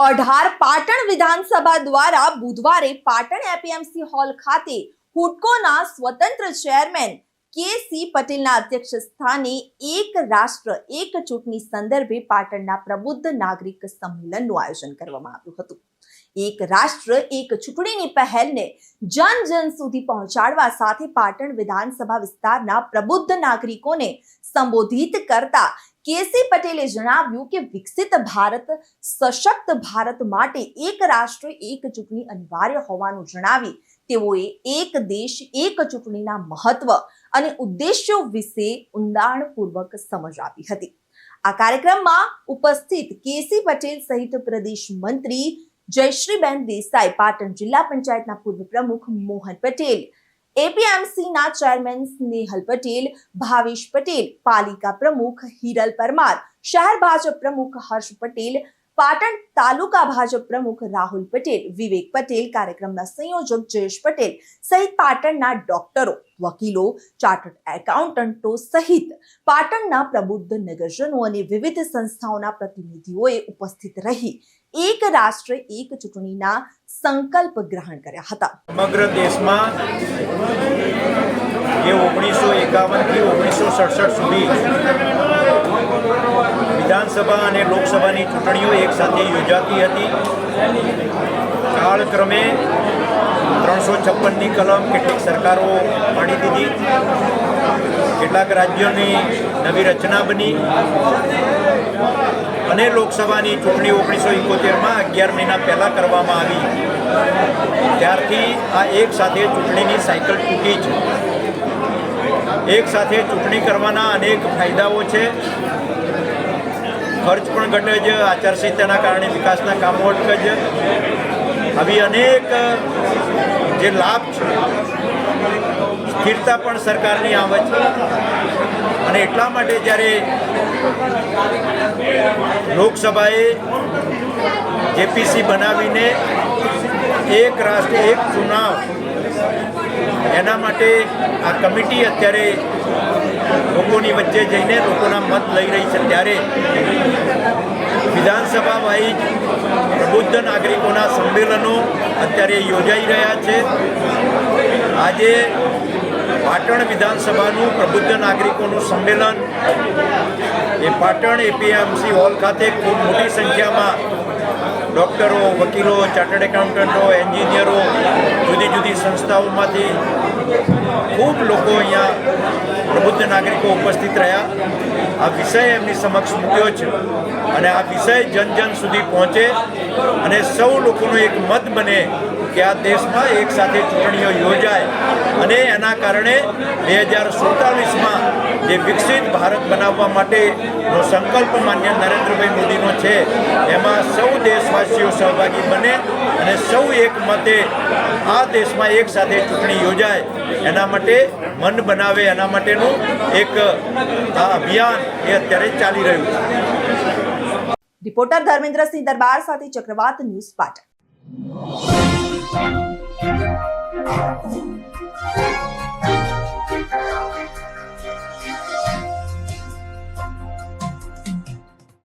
અઢાર પાટણ વિધાનસભા દ્વારા બુધવારે પાટણ એપીએમસી હોલ ખાતે હુડકોના સ્વતંત્ર ચેરમેન કે સી પટેલના અધ્યક્ષ સ્થાને એક રાષ્ટ્ર, એક ચૂંટણી સંદર્ભે પાટણના પ્રબુદ્ધ નાગરિક સંમેલનનું આયોજન કરવામાં આવ્યું હતું. એક રાષ્ટ્ર, એક ચૂંટણીની પહેલને જન જન સુધી પહોંચાડવા સાથે પાટણ વિધાનસભા વિસ્તારના પ્રબુદ્ધ નાગરિકોને સંબોધિત કરતા કેસી પટેલે જણાવ્યું કે વિકસિત ભારત, સશક્ત ભારત માટે એક રાષ્ટ્ર, એક ચૂંટણી અનિવાર્ય હોવાનું જણાવી તેઓએ એક દેશ, એક ચૂંટણીના મહત્વ અને ઉદ્દેશ્યો વિશે ઊંડાણપૂર્વક સમજ આપી હતી. આ કાર્યક્રમમાં ઉપસ્થિત કેસી પટેલ સહિત પ્રદેશ મંત્રી જયશ્રીબેન દેસાઈ, પાટણ જિલ્લા પંચાયતના પૂર્વ પ્રમુખ મોહન પટેલ એપીએમસીના ચેરમેન સ્નેહલ પટેલ, ભાવેશ પટેલ, પાલિકા પ્રમુખ હિરલ પરમાર, શહેર ભાજપ પ્રમુખ હર્ષ પટેલ પાટણ તાલુકા ભાજપ પ્રમુખ રાહુલ પટેલ, વિવેક પટેલ, કાર્યક્રમના સંયોજક જયેશ પટેલ સહિત પાટણના ડોક્ટરો, વકીલો, ચાર્ટર્ડ એકાઉન્ટન્ટો સહિત પાટણના પ્રબુદ્ધ નગરજનો અને વિવિધ સંસ્થાઓના પ્રતિનિધિઓએ ઉપસ્થિત રહી એક રાષ્ટ્ર, એક ચૂંટણીના સંકલ્પ ગ્રહણ કર્યા હતા. સમગ્ર દેશમાં જે ઓગણીસો એકાવનથી ઓગણીસો સડસઠ સુધી વિધાનસભા અને લોકસભાની ચૂંટણીઓ એકસાથે યોજાતી હતી. કાળક્રમે ત્રણસો છપ્પનની કલમ કેટલીક સરકારો પાડી દીધી. કેટલાક રાજ્યોની નવી રચના બની. અને લોકસભાની ચૂંટણી ઓગણીસો એકોતેરમાં અગિયાર મહિના પહેલાં કરવામાં આવી. ત્યારથી આ એક સાથે ચૂંટણીની સાયકલ તૂટી છે. એક સાથે ચૂંટણી કરવાના અનેક ફાયદાઓ છે. ખર્ચ પણ ઘટે છે, આચારસંહિતાના કારણે વિકાસના કામો અટકે છે. આવી અનેક જે લાભ છે, સ્થિરતા પણ સરકારની આવે છે. અને એટલા માટે જ્યારે લોકસભાએ જેપીસી બનાવીને એક રાષ્ટ્ર, એક ચુનાવ, એના માટે આ કમિટી અત્યારે લોકોની વચ્ચે જઈને લોકોના મત લઈ રહી છે. ત્યારે વિધાનસભા વાઇઝ પ્રબુદ્ધ નાગરિકોના સંમેલનો અત્યારે યોજાઈ રહ્યા છે. આજે પાટણ વિધાનસભાનું પ્રબુદ્ધ નાગરિકોનું સંમેલન. એ પાટણ એપીએમસી હોલ ખાતે ખૂબ મોટી સંખ્યામાં ડૉક્ટરો, વકીલો, ચાર્ટર્ડ એકાઉન્ટન્ટો, એન્જિનિયરો, જુદી જુદી સંસ્થાઓમાંથી ખૂબ લોકો અહીંયા પ્રબુદ્ધ નાગરિકો ઉપસ્થિત રહ્યા. આ વિષય એમની સમક્ષ મૂક્યો છે અને આ વિષય જન જન સુધી પહોંચે અને સૌ લોકોનો એક મત બને કે આ દેશમાં એક સાથે ચૂંટણીઓ યોજાય. અને એના કારણે બે હજાર સુડતાલીસમાં જે વિકસિત ભારત બનાવવા માટેનો સંકલ્પ માન્ય નરેન્દ્રભાઈ મોદીનો છે, એમાં સૌ દેશવાસીઓ સહભાગી બને અને સૌ એક મતે આ દેશમાં એક સાથે ચૂંટણી યોજાય. એના માટે મન બનાવે, એના માટેનું એક આ અભિયાન એ અત્યારે ચાલી રહ્યું છે. રિપોર્ટર ધર્મેન્દ્રસિંહ દરબાર સાથે ચક્રવાત ન્યૂઝ પાટણ.